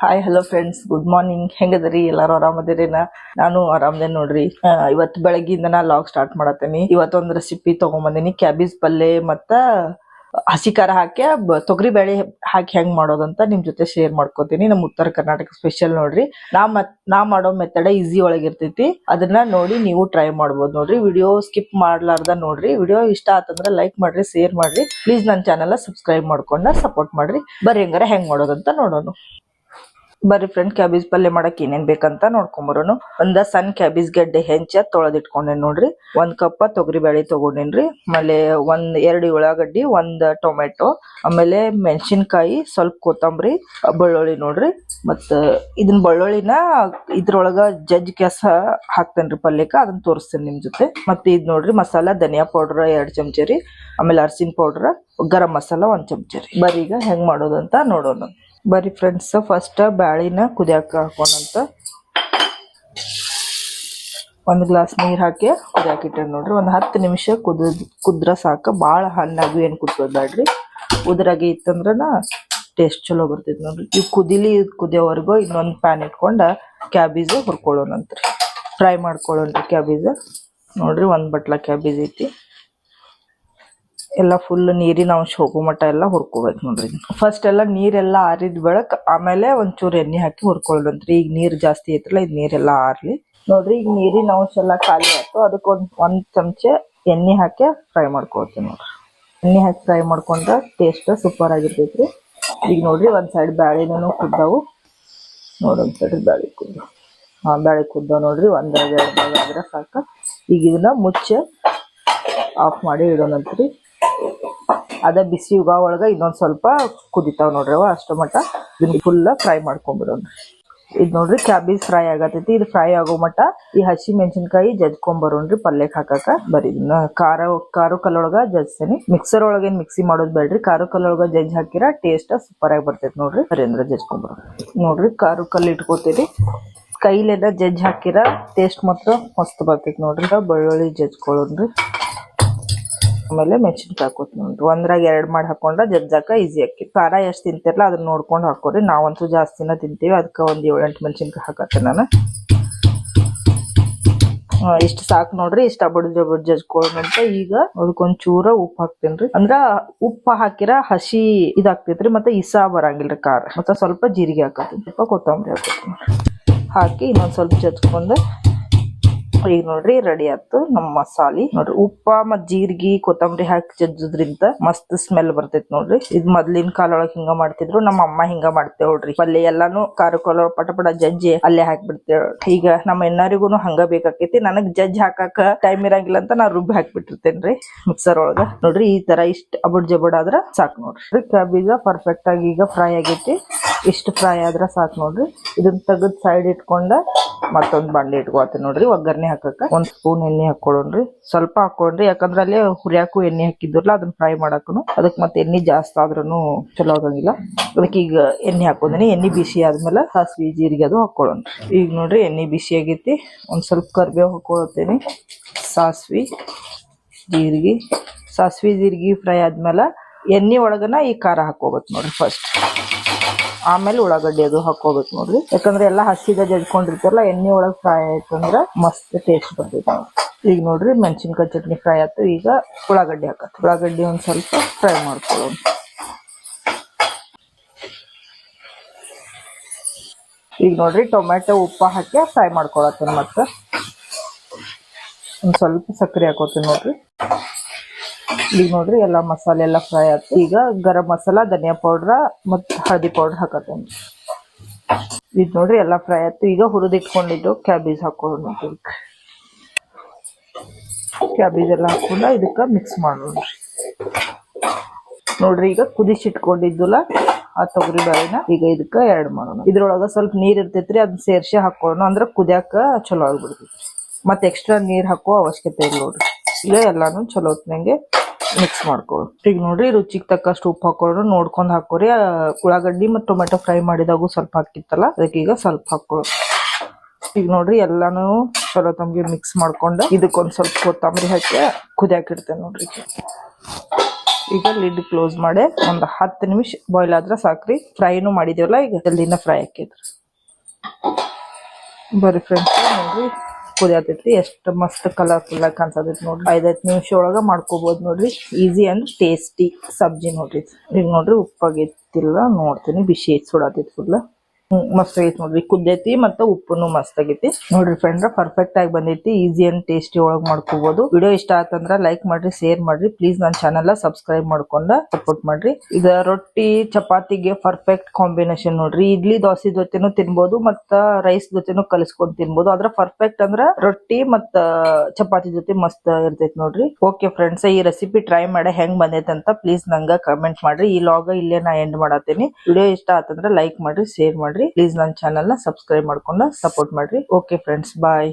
Hi hello friends good morning ಹೆಂಗದರಿ ಎಲ್ಲಾರು ಆರಾಮದಿರೇನ ನಾನು ಆರಾಮದೇನ್ ನೋಡ್ರಿ. ಆ, ಇವತ್ತು ಬೆಳಗ್ಗಿಂದ ನಾ ಲಾಗ್ ಸ್ಟಾರ್ಟ್ ಮಾಡತ್ತೇನಿ. ಇವತ್ತೊಂದ್ ರೆಸಿಪಿ ತಗೊಂಬಂದಿನಿ. ಕ್ಯಾಬೇಜ್ ಪಲ್ಲೆ ಮತ್ತ ಹಸಿ ಖಾರ ಹಾಕಿ ತೊಗರಿ ಬೇಳೆ ಹಾಕಿ ಹೆಂಗ್ ಮಾಡೋದಂತ ನಿಮ್ ಜೊತೆ ಶೇರ್ ಮಾಡ್ಕೋತೀನಿ. ನಮ್ ಉತ್ತರ ಕರ್ನಾಟಕ ಸ್ಪೆಷಲ್ ನೋಡ್ರಿ. ನಾ ಮತ್ ನಾ ಮಾಡೋ ಮೆಥಡ್ ಈಸಿ ಒಳಗಿರ್ತೈತಿ ಅದನ್ನ ನೋಡಿ ನೀವು ಟ್ರೈ ಮಾಡ್ಬೋದು ನೋಡ್ರಿ. ವಿಡಿಯೋ ಸ್ಕಿಪ್ ಮಾಡ್ಲಾರ್ದ ನೋಡ್ರಿ. ವಿಡಿಯೋ ಇಷ್ಟ ಆತಂದ್ರ ಲೈಕ್ ಮಾಡ್ರಿ ಶೇರ್ ಮಾಡ್ರಿ. ಪ್ಲೀಸ್ ನನ್ನ ಚಾನೆಲ್ ಸಬ್ಸ್ಕ್ರೈಬ್ ಮಾಡ್ಕೊಂಡ ಸಪೋರ್ಟ್ ಮಾಡ್ರಿ. ಬರೀ ಹೆಂಗಾರ ಹೆಂಗ್ ಮಾಡೋದಂತ ನೋಡೋಣ. ಬರ್ರಿ ಫ್ರೆಂಡ್ ಕ್ಯಾಬೇಜ್ ಪಲ್ಯ ಮಾಡಕ್ ಏನೇನ್ ಬೇಕಂತ ನೋಡ್ಕೊಂಬರೋನು. ಒಂದ ಸಣ್ಣ ಕ್ಯಾಬೇಜ್ ಗಡ್ಡೆ ಹೆಂಚ ತೊಳೆದಿಟ್ಕೊಂಡೇನ್ ನೋಡ್ರಿ. ಒಂದ್ ಕಪ್ಪ ತೊಗರಿ ಬೇಳೆ ತಗೊಂಡೇನ್ರಿ ಆಮೇಲೆ ಒಂದ್ ಎರಡ್ ಉಳ್ಳಾಗಡ್ಡಿ, ಒಂದ್ ಟೊಮೆಟೊ ಆಮೇಲೆ ಮೆಣಸಿನ್ಕಾಯಿ, ಸ್ವಲ್ಪ ಕೊತ್ತಂಬರಿ, ಬೆಳ್ಳುಳ್ಳಿ ನೋಡ್ರಿ. ಮತ್ತ ಇದನ್ ಬೆಳ್ಳುಳ್ಳಿನ ಇದ್ರೊಳಗ ಜಜ್ ಕೆಸ ಹಾಕ್ತೇನ್ರಿ ಪಲ್ಯಕ್ಕ ಅದನ್ನ ತೋರಿಸ್ತೇನೆ ನಿಮ್ ಜೊತೆ. ಮತ್ತೆ ಇದ್ ನೋಡ್ರಿ, ಮಸಾಲಾ, ಧನಿಯಾ ಪೌಡರ್ ಎರಡ್ ಚಮಚ ರೀ. ಆಮೇಲೆ ಅರ್ಶಿನ್ ಪೌಡರ್ ಗರಂ ಮಸಾಲ ಒಂದ್ ಚಮಚ ರೀ. ಬರೀಗ ಹೆಂಗ್ ಮಾಡೋದಂತ ನೋಡೋಣ. ಬರ್ರಿ ಫ್ರೆಂಡ್ಸ್ ಫಸ್ಟ್ ಬ್ಯಾಳಿನ ಕುದಿಯಾಕ ಹಾಕೋಣಂತ. ಒಂದ್ ಗ್ಲಾಸ್ ನೀರ್ ಹಾಕಿ ಕುದಿಯಾಕ ಇಟ್ಟೇನಿ ನೋಡ್ರಿ. ಒಂದ್ ಹತ್ತು ನಿಮಿಷ ಕುದ, ಕುದ್ರ ಸಾಕ. ಬಾಳ ಹಣ್ಣಾಗಿ ಏನ್ ಕುದಿಸೋದ್ ಬ್ಯಾಡ್ರಿ ಉದ್ರಾಗಿ ಇತ್ತಂದ್ರನ ಟೇಸ್ಟ್ ಚಲೋ ಬರ್ತೈತಿ ನೋಡ್ರಿ. ಇವ್ ಕುದಿಲಿ ಕುದಿಯೋವರೆಗೂ ಇನ್ನೊಂದು ಪ್ಯಾನ್ ಇಟ್ಕೊಂಡ ಕ್ಯಾಬೇಜ್ ಹುರ್ಕೊಳ್ಳೋಣಂತ್ರಿ. ಫ್ರೈ ಮಾಡ್ಕೊಳ್ಳೋಣ್ರಿ ಕ್ಯಾಬೇಜ್ ನೋಡ್ರಿ ಒಂದ್ ಬಟ್ಲ ಕ್ಯಾಬೇಜ್ ಐತಿ. ಎಲ್ಲ ಫುಲ್ ನೀರಿನ ಅಂಶ ಹೋಗೋ ಮಟ್ಟ ಎಲ್ಲ ಹುರ್ಕೋಬೇಕು ನೋಡ್ರಿ. ಫಸ್ಟ್ ಎಲ್ಲ ನೀರೆಲ್ಲ ಆರಿದ ಬೆಳಕ್ ಆಮೇಲೆ ಒಂಚೂರು ಎಣ್ಣೆ ಹಾಕಿ ಹುರ್ಕೊಳ್ಳೋದ್ರಿ ಈಗ ನೀರು ಜಾಸ್ತಿ ಐತ್ರಲ್ಲ ಇದು ನೀರೆಲ್ಲ ಆರ್ಲಿ. ನೋಡ್ರಿ, ಈಗ ನೀರಿನ ಅಂಶ ಎಲ್ಲ ಖಾಲಿ ಆಯ್ತು. ಅದಕ್ಕೆ ಒಂದ್ ಒಂದ್ ಚಮಚ ಎಣ್ಣೆ ಹಾಕಿ ಫ್ರೈ ಮಾಡ್ಕೊಳ್ತೀನಿ ನೋಡ್ರಿ. ಎಣ್ಣೆ ಹಾಕಿ ಫ್ರೈ ಮಾಡ್ಕೊಂಡ್ರೆ ಟೇಸ್ಟ್ ಸೂಪರ್ ಆಗಿರ್ತೈತ್ರಿ. ಈಗ ನೋಡ್ರಿ, ಒಂದ್ ಸೈಡ್ ಬ್ಯಾಳಿನೂ ಕುದ್ದಾವು. ಒಂದ್ ಸೈಡ್ ಬ್ಯಾಳಿ ಕುದ್ದು ಹಾ ಬ್ಯಾಳಿ ಕುದ್ದಾವ ನೋಡ್ರಿ ಒಂದ್ ಎರಡು ಆದ್ರೆ ಸಾಕ. ಈಗ ಇದನ್ನ ಮುಚ್ಚೆ ಆಫ್ ಮಾಡಿ ಇಡೋಣಂತ್ರಿ. ಅದ ಬಿಸಿ ಯುಗ ಒಳಗ ಇನ್ನೊಂದ್ ಸ್ವಲ್ಪ ಕುದಿತಾವ್ ನೋಡ್ರಿ ಅವ ಅಷ್ಟ ಮಟ್ಟ. ಇದನ್ನ ಫುಲ್ ಫ್ರೈ ಮಾಡ್ಕೊಂಡ್ಬಿಡೋಣ ಇದ್ ನೋಡ್ರಿ ಕ್ಯಾಬೇಜ್ ಫ್ರೈ ಆಗತೈತಿ. ಇದು ಫ್ರೈ ಆಗೋ ಮಟ್ಟ ಈ ಹಸಿ ಮೆಣಸಿನ್ಕಾಯಿ ಜಜ್ಕೊಂಡ್ ಬರೋಣ್ರಿ ಪಲ್ಯ ಹಾಕಾಕ. ಬರೀ ಖಾರ ಖಾರ ಕಲ್ಲೊಳಗ ಜಜ್ತೇನಿ ಮಿಕ್ಸರ್ ಒಳಗೇನ್ ಮಿಕ್ಸಿ ಮಾಡೋದ್ ಬೇಡ್ರಿ. ಖಾರ ಕಲ್ಲೊಳಗ ಜಜ್ ಹಾಕಿರ ಟೇಸ್ಟ್ ಸೂಪರ್ ಆಗಿ ಬರ್ತೈತಿ ನೋಡ್ರಿ. ಬರೀ ಅಂದ್ರೆ ಜಜ್ಕೊಂಡ್ ಬರೋಣ ನೋಡ್ರಿ ಖಾರ ಕಲ್ಲು ಇಟ್ಕೋತೀರಿ. ಕೈಲೆಲ್ಲ ಜಜ್ ಹಾಕಿರ ಟೇಸ್ಟ್ ಮಾತ್ರ ಮಸ್ತ್ ಬರ್ತೈತಿ ನೋಡ್ರಿ. ಬೆಳ್ಳುಳ್ಳಿ ಜಜ್ಕೊಳ್ಳೋಣ್ರಿ ಆಮೇಲೆ ಮೆಣಸಿನ್ಕಾಯಿ ಹಾಕೋತೀನಿ ನೋಡ್ರಿ ಒಂದ್ರಾಗ ಎರಡು ಮಾಡಿ ಹಾಕೊಂಡ್ರೆ ಜಜ್ಜಾಕ ಈಸಿ ಆಕಿ ಖಾರ ಎಷ್ಟು ತಿಂತಿರಲ್ಲ ಅದನ್ನ ನೋಡ್ಕೊಂಡು ಹಾಕೋರಿ. ನಾವಂತೂ ಜಾಸ್ತಿನ ತಿಂತೀವಿ. ಅದಕ್ಕ ಒಂದ್ ಏಳೆಂಟು ಮೆಣಸಿನ್ಕಾಯಿ ಹಾಕತ್ತೆ ನಾನು. ಇಷ್ಟು ಸಾಕು ನೋಡ್ರಿ. ಇಷ್ಟ ಬಡ್ ಜಬಡ್ ಜಜ್ಕೊಳ್ಳೋಣಂತ ಈಗ ಅದಕ್ಕೊಂದ್ ಚೂರ ಉಪ್ಪು ಹಾಕ್ತೇನ್ರಿ. ಅಂದ್ರ ಉಪ್ಪು ಹಾಕಿರ ಹಸಿ ಇದಾಗ್ತೈತ್ರಿ ಮತ್ತೆ ಇಸಾ ಬರಂಗಿಲ್ರಿ ಖಾರ. ಮತ್ತೆ ಸ್ವಲ್ಪ ಜೀರಿಗೆ ಹಾಕತ್ತೀನಿ. ಸ್ವಲ್ಪ ಕೊತ್ತಂಬರಿ ಹಾಕತ್ತೀನಿ. ಹಾಕಿ ಇನ್ನೊಂದು ಸ್ವಲ್ಪ ಜಜ್ಕೊಂಡ್ ಈಗ ನೋಡ್ರಿ ರೆಡಿ ಆಯ್ತು ನಮ್ಮ ಮಸಾಲಿ. ನೋಡ್ರಿ ಉಪ್ಪ ಮತ್ ಜೀರ್ಗಿ, ಕೊತ್ತಂಬರಿ ಹಾಕಿ ಜಜ್ಜುದ್ರಿಂದ ಮಸ್ತ್ ಸ್ಮೆಲ್ ಬರ್ತೈತಿ ನೋಡ್ರಿ. ಇದ್ ಮೊದ್ಲಿನ ಕಾಲೊಳಗ್ ಹಿಂಗ ಮಾಡ್ತಿದ್ರು, ನಮ್ಮ ಅಮ್ಮ ಹಿಂಗ ಮಾಡ್ತೇವ್ ನೋಡ್ರಿ. ಪಲ್ಯ ಎಲ್ಲಾನು ಖಾರ ಕೊಲ ಪಟ ಪಟ ಜಜ್ಜಿ ಅಲ್ಲೇ ಹಾಕ್ಬಿಡ್ತೇವ್. ಈಗ ನಮ್ಮ ಎಲ್ಲರಿಗೂ ಹಂಗ ಬೇಕಾಕೈತಿ. ನನಗ್ ಜಜ್ಜ್ ಹಾಕಾಕ ಟೈಮ್ ಇರಂಗಿಲ್ಲ ಅಂತ ನಾ ರುಬ್ಬಿ ಹಾಕ್ಬಿಟ್ಟಿರ್ತೇನ್ರಿ ಮಿಕ್ಸರ್ ಒಳಗ. ನೋಡ್ರಿ ಈ ತರ ಇಷ್ಟ ಅಬಡ್ ಜಬಡ್ ಆದ್ರ ಸಾಕ್ ನೋಡ್ರಿ. ಕ್ಯಾಬೀಜ ಪರ್ಫೆಕ್ಟ್ ಆಗಿ ಈಗ ಫ್ರೈ ಆಗೈತಿ. ಇಷ್ಟು ಫ್ರೈ ಆದ್ರ ಸಾಕ್ ನೋಡ್ರಿ. ಇದನ್ನ ತೆಗದ್ ಸೈಡ್ ಇಟ್ಕೊಂಡ ಮತ್ತೊಂದ್ ಬಾಂಡೆ ಇಟ್ಕೋತೀನಿ ನೋಡ್ರಿ, ಒಗ್ಗರಣೆ ಹಾಕಕ್ಕ. ಒಂದ್ ಸ್ಪೂನ್ ಎಣ್ಣೆ ಹಾಕೊಳ್ಳೋಣ್ರಿ ಸ್ವಲ್ಪ ಹಾಕೊಂಡ್ರಿ ಯಾಕಂದ್ರೆ ಅಲ್ಲಿ ಹುರಿಯಾಕು ಎಣ್ಣೆ ಹಾಕಿದ್ರಲ್ಲ ಅದನ್ನ ಫ್ರೈ ಮಾಡಕ್ಕೂ ಅದಕ್ಕೆ ಮತ್ತೆ ಎಣ್ಣೆ ಜಾಸ್ತಿ ಆದ್ರೂ ಚಲೋ ಆಗಂಗಿಲ್ಲ ಅದಕ್ಕೆ ಈಗ ಎಣ್ಣೆ ಹಾಕೊಂಡಿನಿ ಎಣ್ಣೆ ಬಿಸಿ ಆದ್ಮೇಲೆ ಸಾಸಿವೆ ಜೀರಿಗೆ ಅದು ಹಾಕೊಳ್ಳೋಣ ಈಗ ನೋಡ್ರಿ, ಎಣ್ಣೆ ಬಿಸಿ ಆಗೈತಿ. ಒಂದ್ ಸ್ವಲ್ಪ ಕರಿಬೇವು ಹಾಕೊಳತ್ತೇನಿ ಸಾಸಿವೆ, ಜೀರಿಗೆ. ಸಾಸಿವೆ, ಜೀರಿಗೆ ಫ್ರೈ ಆದ್ಮೇಲೆ ಎಣ್ಣೆ ಒಳಗನ ಈ ಖಾರ ಹಾಕೋಬೇಕು ನೋಡ್ರಿ ಫಸ್ಟ್ ಆಮೇಲೆ ಉಳ್ಳಾಗಡ್ಡಿ ಅದು ಹಾಕೋಬೇಕು ನೋಡ್ರಿ. ಯಾಕಂದ್ರೆ ಎಲ್ಲಾ ಹಸಿದ ಜಜ್ಕೊಂಡಿರ್ತಾರಲ್ಲ, ಎಣ್ಣೆ ಒಳಗ್ ಫ್ರೈ ಆಯ್ತಂದ್ರ ಮಸ್ತ್ ಟೇಸ್ಟ್ ಬರ್ತೈತಿ ಈಗ ನೋಡ್ರಿ ಮೆಣಸಿನ್ಕಾಯಿ ಚಟ್ನಿ ಫ್ರೈ ಆಯ್ತು, ಈಗ ಉಳ್ಳಾಗಡ್ಡಿ ಹಾಕತ್ ಉಳ್ಳಾಗಡ್ಡಿ ಒಂದ್ ಸ್ವಲ್ಪ ಫ್ರೈ ಮಾಡ್ಕೊಳ್ಳೋಣ. ಈಗ ನೋಡ್ರಿ ಟೊಮೆಟೊ ಉಪ್ಪ ಹಾಕಿ ಫ್ರೈ ಮಾಡ್ಕೊಳತ್ತೇನೆ ಮತ್ತೆ. ಒಂದ್ ಸ್ವಲ್ಪ ಸಕ್ಕರೆ ಹಾಕೋತೀನಿ ನೋಡ್ರಿ. ಈಗ ನೋಡ್ರಿ ಎಲ್ಲ ಮಸಾಲೆ ಎಲ್ಲ ಫ್ರೈ ಆಯ್ತು ಈಗ ಗರಂ ಮಸಾಲ, ಧನಿಯಾ ಪೌಡ್ರ ಮತ್ತು ಹಳದಿ ಪೌಡರ್ ಹಾಕತ್ತೇನೆ. ಇದು ನೋಡ್ರಿ ಎಲ್ಲ ಫ್ರೈ ಆಯ್ತು. ಈಗ ಹುರಿದಿಟ್ಕೊಂಡಿದ್ದು ಕ್ಯಾಬೇಜ್ ಹಾಕೋಣ ಕ್ಯಾಬೇಜ್ ಎಲ್ಲ ಹಾಕೊಂಡು ಇದಕ್ಕ ಮಿಕ್ಸ್ ಮಾಡೋಣ ನೋಡ್ರಿ. ಈಗ ಕುದಿಸಿಟ್ಕೊಂಡಿದ್ದುಲ್ಲ ಆ ತೊಗರಿ ಬೇಳೆನ ಈಗ ಇದಕ್ಕೆ ಆ್ಯಡ್ ಮಾಡೋಣ. ಇದ್ರೊಳಗ ಸ್ವಲ್ಪ ನೀರ್ ಇರ್ತೈತ್ರಿ ಅದನ್ನ ಸೇರ್ಸಿ ಹಾಕೋಣ. ಅಂದ್ರೆ ಕುದಿಯಾಕ ಚಲೋ ಆಗ್ಬಿಡ್ತೈತಿ ಮತ್ತೆ ಎಕ್ಸ್ಟ್ರಾ ನೀರ್ ಹಾಕೋ ಅವಶ್ಯಕತೆ ಇಲ್ಲ ನೋಡ್ರಿ. ಈಗ ಎಲ್ಲಾನು ಚಲೋ ಹೊತ್ನಂಗೆ ಮಿಕ್ಸ್ ಮಾಡ್ಕೊಳ್ಳಿ ಈಗ ನೋಡ್ರಿ ರುಚಿಗೆ ತಕ್ಕಷ್ಟು ಉಪ್ಪು ಹಾಕೊಳ್ಳೋಣ ನೋಡ್ಕೊಂಡು ಹಾಕೋರಿ. ಉಳ್ಳಾಗಡ್ಡಿ ಮತ್ತು ಟೊಮೆಟೊ ಫ್ರೈ ಮಾಡಿದಾಗೂ ಸ್ವಲ್ಪ ಹಾಕಿತ್ತಲ್ಲ, ಅದಕ್ಕೆ ಈಗ ಸ್ವಲ್ಪ ಹಾಕೊಳ್ಳಿ ಈಗ ನೋಡ್ರಿ ಎಲ್ಲಾನು ಚಲೋ ತಮ್ಗೆ ಮಿಕ್ಸ್ ಮಾಡ್ಕೊಂಡು ಇದಕ್ಕೊಂದು ಸ್ವಲ್ಪ ಕೊತ್ತಂಬರಿ ಹಾಕಿ ಕುದಿಯಾಕಿಡ್ತೇನೆ ನೋಡ್ರಿ. ಈಗ ಲಿಡ್ ಕ್ಲೋಸ್ ಮಾಡಿ ಒಂದು ಹತ್ತು ನಿಮಿಷ ಬಾಯ್ಲ್ ಆದ್ರೆ ಸಾಕ್ರಿ. ಫ್ರೈನು ಮಾಡಿದೀವಲ್ಲ, ಈಗ ಜಲ್ದಿನ ಫ್ರೈ ಹಾಕಿದ್ರಿ. ಬರ್ರಿ ಫ್ರೆಂಡ್ಸ್ ನೋಡ್ರಿ. ಕುದಿಯತೈತಿ ಎಷ್ಟು ಮಸ್ತ್ ಕಲರ್ಫುಲ್ ಆಗಿ ಕಾಣಿಸತೈತಿ ನೋಡ್ರಿ. ಐದೈದು ನಿಮಿಷ ಒಳಗ ಮಾಡ್ಕೋಬಹುದು ನೋಡ್ರಿ. ಈಸಿ ಅಂಡ್ ಟೇಸ್ಟಿ ಸಬ್ಜಿ ನೋಡ್ರಿ. ಈಗ ನೋಡ್ರಿ ಉಪ್ಪಾಗೈತಿಲ್ಲ ನೋಡ್ತೀನಿ. ಬಿಸಿ ಐತಿ ಸುಡತೈತಿ ಫುಲ್ ಮಸ್ತ್ ಆಗೈತಿ ನೋಡ್ರಿ. ಕುದ್ದೈತಿ ಮತ್ತ ಉಪ್ಪುನು ಮಸ್ತ್ ಆಗೈತಿ. ನೋಡ್ರಿ ಫ್ರೆಂಡ್ ಪರ್ಫೆಕ್ಟ್ ಆಗಿ ಬಂದೈತಿ. ಈಸಿ ಅಂಡ್ ಟೇಸ್ಟಿ ಒಳಗ್ ಮಾಡ್ಕೋಬಹುದು ವಿಡಿಯೋ ಇಷ್ಟ ಆತಂದ್ರ ಲೈಕ್ ಮಾಡ್ರಿ ಶೇರ್ ಮಾಡ್ರಿ. ಪ್ಲೀಸ್ ನನ್ನ ಚಾನೆಲ್ ಸಬ್ಸ್ಕ್ರೈಬ್ ಮಾಡ್ಕೊಂಡ ಸಪೋರ್ಟ್ ಮಾಡ್ರಿ. ಇದ ರೊಟ್ಟಿ, ಚಪಾತಿಗೆ ಪರ್ಫೆಕ್ಟ್ ಕಾಂಬಿನೇಷನ್ ನೋಡ್ರಿ. ಇಡ್ಲಿ, ದೋಸೆ ಜೊತೆನು ತಿನ್ಬಹುದು ಮತ್ತ ರೈಸ್ ಜೊತೆನು ಕಲಿಸ್ಕೊಂಡ್ ತಿನ್ಬಹುದು ಅದ್ರ ಪರ್ಫೆಕ್ಟ್ ಅಂದ್ರ ರೊಟ್ಟಿ ಮತ್ತ ಚಪಾತಿ ಜೊತೆ ಮಸ್ತ್ ಇರ್ತೈತಿ ನೋಡ್ರಿ. ಓಕೆ ಫ್ರೆಂಡ್ಸ್ ಈ ರೆಸಿಪಿ ಟ್ರೈ ಮಾಡಿ ಹೆಂಗ್ ಬಂದೈತೆ ಅಂತ ಪ್ಲೀಸ್ ನಂಗ ಕಮೆಂಟ್ ಮಾಡ್ರಿ. ಈ ಲಾಗ ಇಲ್ಲೇ ನಾ ಎಂಡ್ ಮಾಡತ್ತೀನಿ ವಿಡಿಯೋ ಇಷ್ಟ ಆತಂದ್ರ ಲೈಕ್ ಮಾಡ್ರಿ ಶೇರ್ ಮಾಡ್ರಿ. ಪ್ಲೀಸ್ ನನ್ನ ಚಾನೆಲ್ನ ಸಬ್ಸ್ಕ್ರೈಬ್ ಮಾಡ್ಕೊಂಡು ಸಪೋರ್ಟ್ ಮಾಡ್ರಿ. Okay friends bye